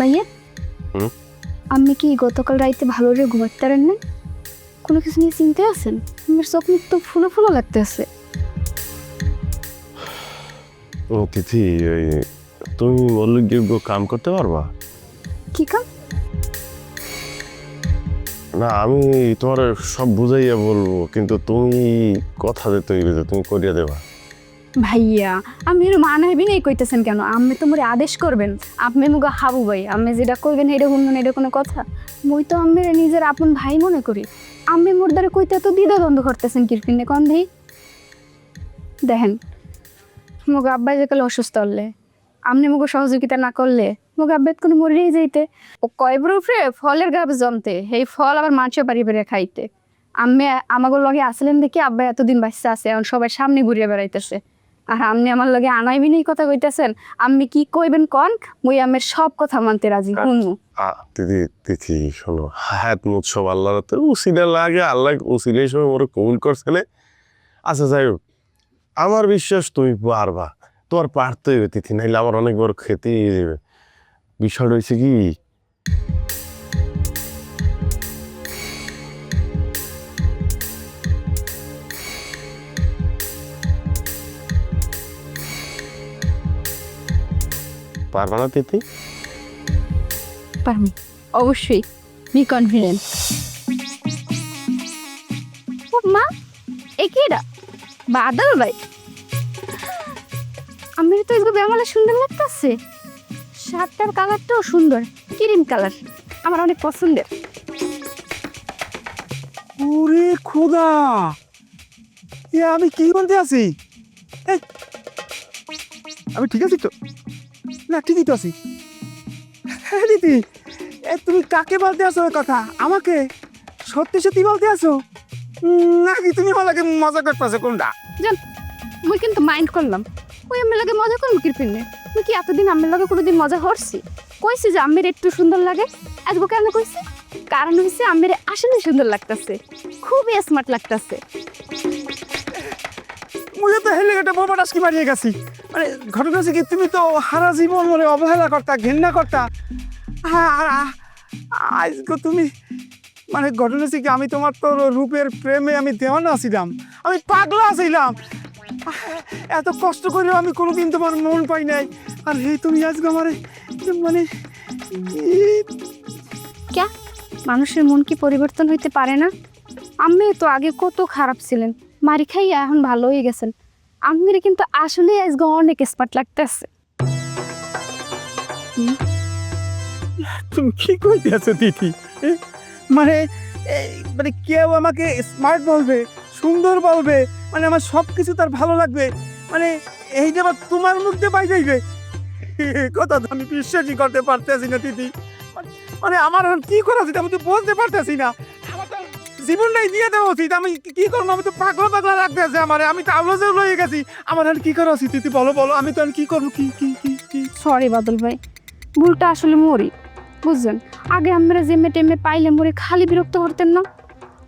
ভাইয়া? আপনি কি গতকাল রাইতে ভালো করে ঘুমাতে পারেন না কোনো কিছু নিয়ে চিনতে আছেন? আমার চোখ মুখ তো ফুলো ফুলো লাগতেছে। ও তিথি তুমি বললে কি কাম করতে পারবা? কি কাম? না আমি তোমার সব বুঝাইয়া বলব কিন্তু তুমি কথা দিতে হইবে যে তুমি করিয়া দেবা। ভাইয়া, আমি এর মানাইবি নাই কইতেছেন কেন? আপনি তো মোরে আদেশ করবেন। আপনি মুগা হাবু ভাই, আপনি যেটা কইবেন এটা শুনবেন এটা কোনো কথা? মুই তো আমি নিজের আপন ভাই মনে করি। আমি মোর দ্বারা কইতে এত দ্বিধা দ্বন্দ্ব করতেছেন কিরপিনে কন ভাই দেখেন, মুগ আব্বা যে কালে অসুস্থ হলে, আপনি মুগো সহযোগিতা না করলে, মুগ আব্বাত কোনো মরেই যাইতে। ও কয় ব্রুফরে ফলের গাছ জমতে এই ফল আবার মাংস পারি বেড়ে খাইতে। আমি আমাগোর লগে আসলেন দেখি আব্বা এতদিন বাচ্চা আছে, এখন সবাই সামনে ঘুরিয়ে বেড়াইতেছে। আর আপনি আমার লগে আনাইবি নেই কথা কইতেছেন আমি কি কইবেন কন? মুই আমের সব কথা মানতে রাজি হুনমু আ, দিদি তিথি শোনো হায়াত উৎসব আল্লাহর তো উসিলে লাগে আল্লাহ উসিলে সময় মোরে কবুল করছেনে আচ্ছা যাই হোক আমার বিশ্বাস তুমি পারবা তোমার পারতে হইবে তিথি নাইলে আমার অনেক বড় খেতে দেবে বিষয়টা হয়েছে কি পারবা না তিথি পারমি অবশ্যই। বি কনফিডেন্ট মা এ কি এটা? বাদল ভাই আমি তো এগুলো বেমালা সুন্দর লাগতেছে। শার্টটার কালারটাও সুন্দর ক্রিম কালার। আমার অনেক পছন্দের। ওরে খোদা! এ আমি কি বলতে আছি? আমি ঠিক আছি তো? না ঠিকই তো আছি। হ্যাঁ দিদি এ তুমি কাকে বলতে আসো কথা? আমাকে? সত্যি সত্যি বলতে আসো? নাকি তুমি আমাকে মজা করতেছো কোনটা? জান মুই কিন্তু মাইন্ড করলাম। ওই আমার লাগে মজা করব কিরপিনে মুই কি এতদিন আমার লাগে কোনোদিন মজা করছি? কইছি যে আমের একটু সুন্দর লাগে। আজকে কেন কইছি? কারণ হইছে আমের আসলে সুন্দর লাগতাছে। খুবই স্মার্ট লাগতাছে। মুঝে তো হেলে একটা বোমা টাসকি মারিয়ে গেছি। মানে ঘটনা হচ্ছে কি, তুমি তো হারা জীবন মানে অবহেলা করতা, ঘৃণা করতা। হ্যাঁ আজকে তুমি মানে ঘটনা হচ্ছে কি, আমি তোমার তো রূপের প্রেমে আমি দেওয়ানা ছিলাম। আমি পাগলা ছিলাম। এত কষ্ট করেও আমি কোনোদিন তোমার মন পাই নাই। আর এই তুমি আজকে আমার মানে ক্যা? মানুষের মন কি পরিবর্তন হইতে পারে না? আমি তো আগে কত খারাপ ছিলেন। মারি খাইয়া এখন ভালো হয়ে গেছেন। আমির কিন্তু আসলে আজকে অনেক স্মার্ট লাগতেছে। তুমি কি করতে দিদি মানে মানে কেউ আমাকে স্মার্ট বলবে, সুন্দর বলবে মানে আমার সব কিছু তার ভালো লাগবে মানে এই যে আবার তোমার মুখ দিয়ে পাই যাইবে কথা তো আমি বিশ্বাসই করতে পারতেছি না দিদি মানে- আমার কি করা উচিত আমি তো বলতে পারতেছি না। জীবনটাই দিয়ে দেওয়া উচিত আমি কি- করব আমি তো পাগল, পাগলা পাগলা রাখতেছি আমার। আমি তো আলোচনা হয়ে গেছি। আমার এখন কি করা উচিত? দিদি বলো বলো। আমি তো এখন কি করব? কি কি কি কি? সরি বাদল ভাই। ভুলটা আসলে মরি বুঝছেন? আগে আমরা যে টেমে পাইলে মরে খালি বিরক্ত করতেন না?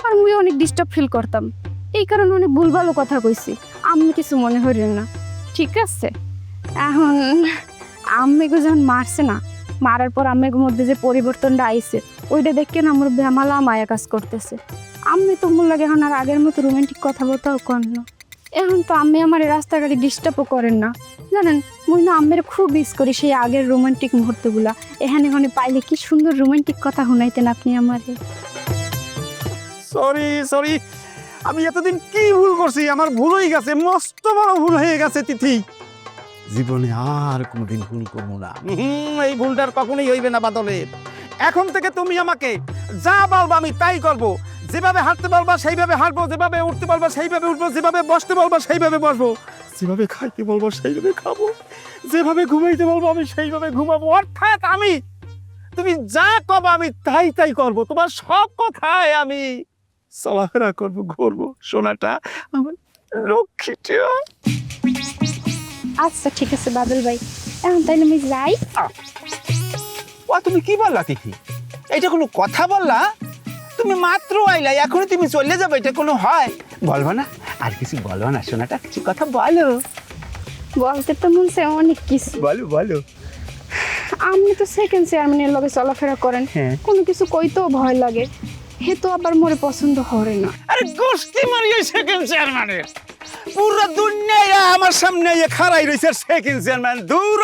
আর মুই অনেক ডিস্টার্ব ফিল করতাম। এই কারণে অনেক ভুল ভালো কথা কইছি। আমি কিছু মনে হইলেন না। ঠিক আছে? এখন আম্মেকে যখন মারছে না, মারার পর আম্মের মধ্যে যে পরিবর্তনটা আইছে, ওইটা দেখে না আমার বেমালা মায়া কাজ করতেছে। আমি তো মূল লাগে এখন আর আগের মতো রোমান্টিক কথা কথাবার্তাও কর না। এখন তো আমি আমার রাস্তাঘাটে ডিস্টার্বও করেন না। জানেন মুই না আমের খুব মিস করি সেই আগের রোমান্টিক মুহূর্তগুলা। এখানে এখানে পাইলে কি সুন্দর রোমান্টিক কথা শুনাইতেন আপনি আমারে। সরি সরি আমি এতদিন কি ভুল করছি? আমার ভুল হয়ে গেছে মস্ত বড় ভুল হয়ে গেছে তিথি। জীবনে আর কোনোদিন ভুল করব না। হুম, এই ভুলটার কখনোই হইবে না বাদলের। এখন থেকে তুমি আমাকে যা বলব আমি তাই করব। যেভাবে হাঁটতে বলবা সেইভাবে হাঁটবো। যেভাবে উঠতে বলবা সেইভাবে উঠবো। যেভাবে বসতে বলবা সেইভাবে বসবো। যেভাবে খাইতে বলব সেইভাবে খাব। যেভাবে ঘুমাইতে বলব আমি সেইভাবে ঘুমাবো। অর্থাৎ আমি তুমি যা কবা আমি তাই তাই করব। তোমার সব কথায় আমি চলাফেরা করব ঘুরবো। সোনাটা আমার লক্ষ্মীটা আচ্ছা ঠিক আছে বাদল ভাই। এখন তাইলে আমি যাই। ও তুমি কি বললা তিথি? এটা কোনো কথা বললা? তুমি মাত্র আইলা এখনই তুমি চলে যাবে এটা কোনো হয়? বলব না? আর কিছু বলব না সোনাটা কিছু কথা বলো। বলতে তো মন চায় অনেক কিছু। বলো বলো। আপনি তো সেকেন্ড চেয়ারম্যানের লগে চলাফেরা করেন। হ্যাঁ। কোনো কিছু কইতেও ভয় লাগে। হে তো আবার মোরে পছন্দ হরে না। আরে গোষ্ঠী মারি ওই সেকেন্ড চেয়ারম্যানের পুরো দুনিয়ায় আমার সামনে এ খাড়াই রয়েছে সেকেন্ড চেয়ারম্যান দূর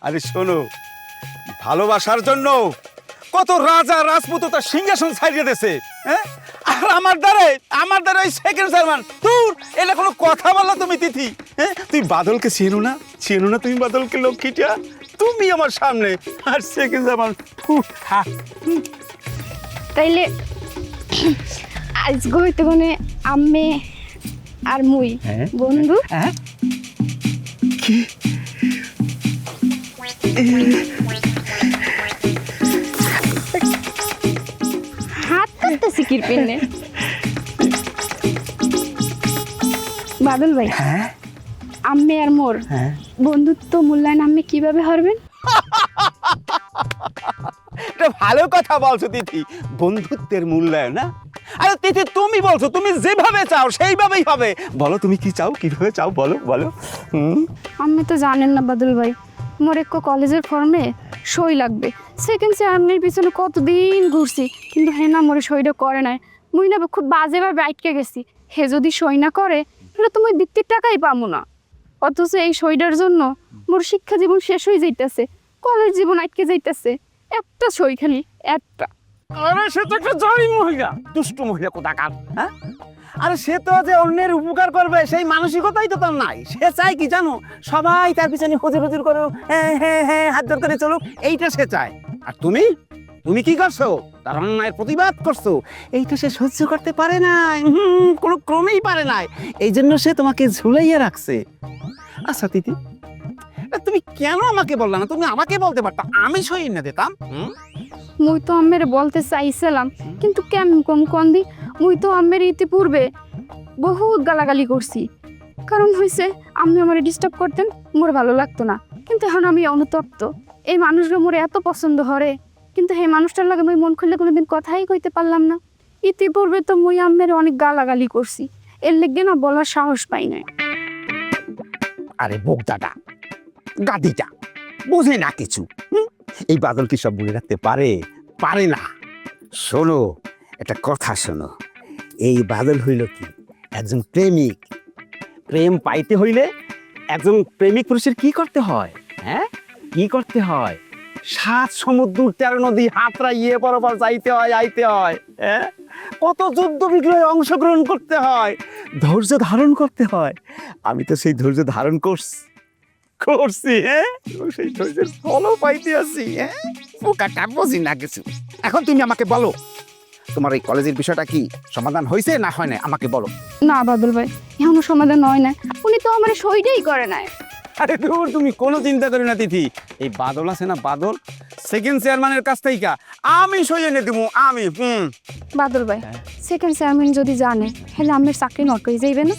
আরে শোনো ভালোবাসার জন্য কত রাজা রাজপুত তার সিংহাসন ছাড়িয়ে দিয়েছে হ্যাঁ? আর আমার দ্বারে আমার দ্বারা ওই সেকেন্ড চেয়ারম্যান দূর এটা কোনো কথা বলা তুমি তিথি হ্যাঁ? তুই বাদলকে চেনো না? চেনো না তুমি বাদলকে লক্ষ্মীটা? তুমি আমার সামনে আর সেকেন্ড চেয়ারম্যান তাইলে আজ হইতে গনে আম্মে আর মুই হ্যাঁ। বন্ধু। হ্যাঁ। হাত কিরপিনে বাদল ভাই হ্যাঁ? আম্মে আর মোর হ্যাঁ। বন্ধুত্ব মূল্যায়ন আম্মে কীভাবে হারবেন? এটা ভালো কথা বলছো তিথি। বন্ধুত্বের মূল্যায়ন না আরে তিথি তুমি বলছো তুমি যেভাবে চাও সেইভাবেই হবে। বলো তুমি কি চাও? কীভাবে চাও? বলো বলো। হুম? আপনি তো জানেন না বাদল ভাই। মোর এক কলেজের ফর্মে সই লাগবে। সেকেন্ড চেয়ারম্যানের পিছনে কতদিন ঘুরছি, কিন্তু হে না মোরে সইটা করে নাই। মুই না খুব বাজেভাবে আটকে গেছি। হে যদি সই না করে, তাহলে তো মুই বৃত্তির টাকাই পাবো না। অথচ এই সইটার জন্য মোর শিক্ষা জীবন শেষ হয়ে যাইতেছে, কলেজ জীবন আটকে যাইতেছে। একটা সই খালি, একটা। আরে সে তো একটা জয় মহিলা। দুষ্ট মহিলা কোথাকার হ্যাঁ? আরে সে তো যে অন্যের উপকার করবে, সেই মানসিকতাই তো তার নাই। সে চায় কি জানো? সবাই তার পিছনে হজুর হজুর করো হ্যাঁ হ্যাঁ হ্যাঁ হাত ধর করে চলো এইটা সে চায়। আর তুমি? তুমি কি করছ? তার অন্যায়ের প্রতিবাদ করছ। এইটা সে সহ্য করতে পারে নাই। কোনো ক্রমেই পারে নাই। এই জন্য সে তোমাকে ঝুলাইয়া রাখছে। আচ্ছা তা তুমি কেন আমাকে বললা না? তুমি আমাকে বলতে পারতা, আমি সই না দিতাম, হুম? মুই তো আম্মের বলতে চাইছিলাম, কিন্তু কেমন কম কন্দি মুই তো আম্মের ইতিপূর্বে বহুত গালাগালি করছি। কারণ হয়েছে আমি আমার ডিস্টার্ব করতেন, মোর ভালো লাগতো না। কিন্তু এখন আমি অনুতপ্ত। এই মানুষগুলো মোর এত পছন্দ হরে কিন্তু এই মানুষটার লাগে মুই মন খুললে কোনোদিন কথাই কইতে পারলাম না। ইতিপূর্বে তো মুই আম্মের অনেক গালাগালি করছি, এর লেগে না বলার সাহস পাই নাই। আরে বোকদাটা গাদিটা, বোঝে না কিছু? এই বাদল কি সব মনে রাখতে পারে? পারে না। শোনো একটা কথা শোনো। এই বাদল হইল কি? একজন প্রেমিক। প্রেম পাইতে হইলে একজন প্রেমিক পুরুষের কি করতে হয়? হ্যাঁ? কি করতে হয়? সাত সমুদ্র তেরো নদী হাতরা ইয়ে বরাবর যাইতে হয় আইতে হয় হ্যাঁ? কত যুদ্ধ বিগ্রহে অংশগ্রহণ করতে হয় ধৈর্য ধারণ করতে হয়। আমি তো সেই ধৈর্য ধারণ করছি। করছি হ্যাঁ? সেই ধৈর্যের ফলও পাইতে আছি হ্যাঁ? পোকাটা বুঝি না কিছু। এখন তুমি আমাকে বলো তোমার এই কলেজের বিষয়টা কি সমাধান হয়েছে না হয় না আমাকে বলো। না বাদল ভাই এখনও সমাধান হয় না উনি তো আমার সইটাই করে নাই। আরে দূর তুমি কোনো চিন্তা করি না তিথি। এই বাদল আছে না বাদল? সেকেন্ড চেয়ারম্যানের কাছ থেকে আমি সই এনে দিব আমি হুম। বাদল ভাই সেকেন্ড চেয়ারম্যান যদি জানে হলে আমের চাকরি নট হয়ে যাইবে না।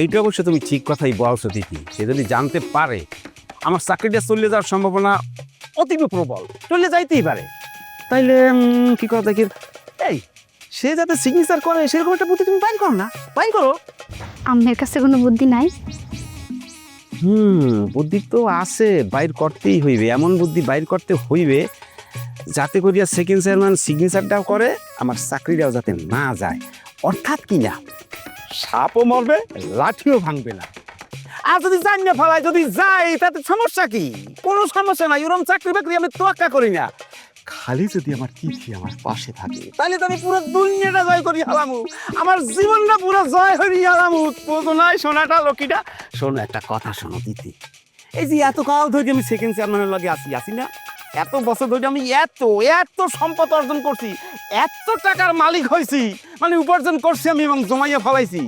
এইটা অবশ্য তুমি ঠিক কথাই বলছো তিথি সে যদি জানতে পারে আমার চাকরিটা চলে যাওয়ার সম্ভাবনা অতীব প্রবল। চলে যাইতেই পারে। তাইলে কি কথা কি এই সে যাতে সিগনেচার করে সেরকম একটা বুদ্ধি তুমি বাইর করো না। বাইর করো। আমের কাছে কোনো বুদ্ধি নাই? হুম বুদ্ধি তো আছে বাইর করতেই হইবে। এমন বুদ্ধি বাইর করতে হইবে যাতে করিয়া সেকেন্ড চেয়ারম্যান সিগনেচারটাও করে আমার চাকরিটাও যাতে না যায়। অর্থাৎ কি না? সাপও মরবে, লাঠিও ভাঙবে না। আর যদি জানি না ফেলায়, যদি যাই তাতে সমস্যা কি? কোনো সমস্যা নাই, ওরম চাকরি বাকরি আমি তোয়াক্কা করি না। খালি যদি আমার তিথি আমার পাশে থাকে, তাহলে তো আমি পুরো দুনিয়াটা জয় করি হালামু আমার জীবনটা পুরো জয় হরি হালামু বোঝো নাই সোনাটা, লক্ষ্মীটা। শোনো, একটা কথা শোনো, দিদি। এই যে এত কাল ধরে আমি সেকেন্ড চেয়ারম্যানের লগে আসি আসি না? এত বছর ধরে আমি এত এত সম্পদ অর্জন করছি, এত টাকার মালিক হয়েছি মানে উপার্জন করছি আমি এবং জমাইয়া ফলাইছি।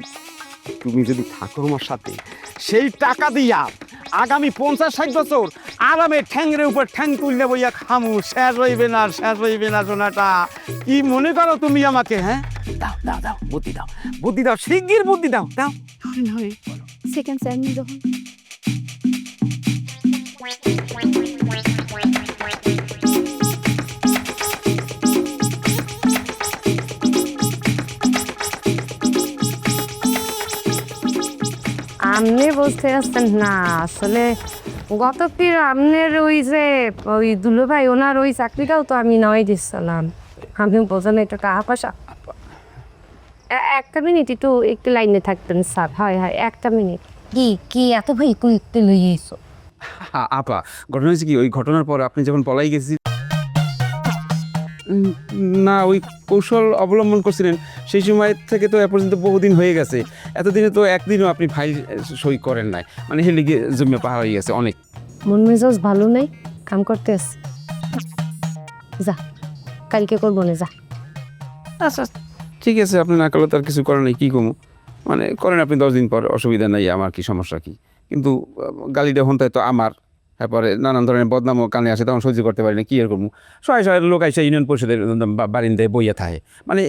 তুমি যদি থাকো আমার সাথে সেই টাকা দিয়া আগামী পঞ্চাশ ষাট বছর আরামে ঠ্যাংরের উপর ঠ্যাং তুললে বইয়া খামু, শেষ হইবে না, শেষ হইবে না সোনাটা। কি মনে করো তুমি আমাকে হ্যাঁ? দাও দাও দাও, বুদ্ধি দাও বুদ্ধি দাও, শিগগির বুদ্ধি দাও দাও। সেকেন্ড চেয়ারম্যান আপনি বুঝতে পারছেন না আসলে গত ফির আপনার ওই যে ওই দুলো ভাই ওনার ওই চাকরিটাও তো আমি নয় দিচ্ছিলাম। আমি বোঝেন এটা টাকা পয়সা একটা মিনিট একটু একটু লাইনে থাকতেন স্যার। হয় হয় একটা মিনিট। কি কি এত ভাই করতে লইয়েছো? আপা ঘটনা হয়েছে কি? ওই ঘটনার পর আপনি যখন পলাই গেছি না ওই কৌশল অবলম্বন করছিলেন। সেই সময় থেকে তো এ পর্যন্ত বহুদিন হয়ে গেছে। এতদিনে তো একদিনও আপনি ফাইল সই করেন নাই। মানে হেলে গিয়ে জমে পাহাড় হয়ে গেছে অনেক। মন মেজাজ ভালো নেই কাম করতে আসি যা কালকে করব না যা। আচ্ছা ঠিক আছে আপনি না করলে তার কিছু করেন নাই কী কমু মানে করেন আপনি দশ দিন পর অসুবিধা নাই আমার কি সমস্যা কি? কিন্তু গালিটা হন তো আমার। তারপরে নানান ধরনের বদনামও কানে আসে, তখন সহ্য করতে পারি না, কি করব? সবাই সবাই লোক আইসা ইউনিয়ন পরিষদের বারিন্দায় বইয়া থাকে। মানে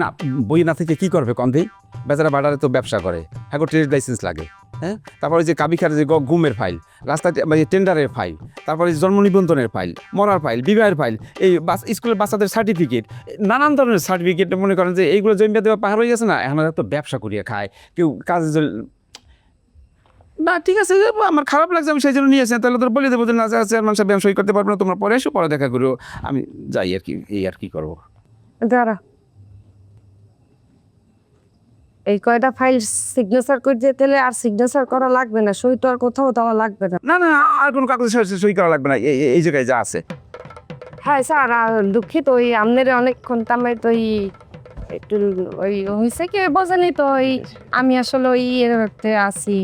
না বই না থেকে কি করবে কন্ধে বেচারা বাডারে তো ব্যবসা করে হ্যাঁ ট্রেড লাইসেন্স লাগে হ্যাঁ? তারপরে যে কাবিখার যে গুমের ফাইল রাস্তায় মানে টেন্ডারের ফাইল তারপরে জন্ম নিবন্ধনের ফাইল মরার ফাইল বিবাহের ফাইল এই বাস স্কুলের বাচ্চাদের সার্টিফিকেট নানান ধরনের সার্টিফিকেট মনে করেন যে এইগুলো জমিয়া দেওয়া পাহাড় হয়ে গেছে না? এখন তো ব্যবসা করিয়া খায়, কেউ কাজে না ঠিক আছে আমার খারাপ লাগছে আমি সেই জন্য নিয়ে আসি তাহলে তোর বলে দেবো যে না চেয়ারম্যান সাহেব আমি সই করতে পারব না তোমরা পরে এসো পরে দেখা করো আমি যাই আর কি এই আর কি করব। দাঁড়া। এই কয়টা ফাইল সিগনেচার করে দিতে হলে আর সিগনেচার করা লাগবে না সই তো আর কোথাও দেওয়া লাগবে না। না না আর কোনো কাগজে সই- করা লাগবে না এই- এই- জায়গায় যা আছে। হ্যাঁ স্যার দুঃখিত ওই আপনার অনেকক্ষণ তামে তো ওই একটু ওই হয়েছে কি বোঝেনি তো ওই আমি আসলে ওই আছি।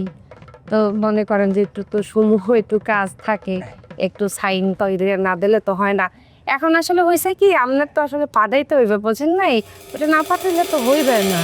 তো মনে করেন যে একটু তো সমূহ, একটু কাজ থাকে, একটু সাইন তৈরি না দিলে তো হয় না। এখন আসলে হয়েছে কি আপনার তো আসলে পাঠাইতে হইবে, বোঝেন নাই? ওটা না পাঠাইলে তো হইবে না।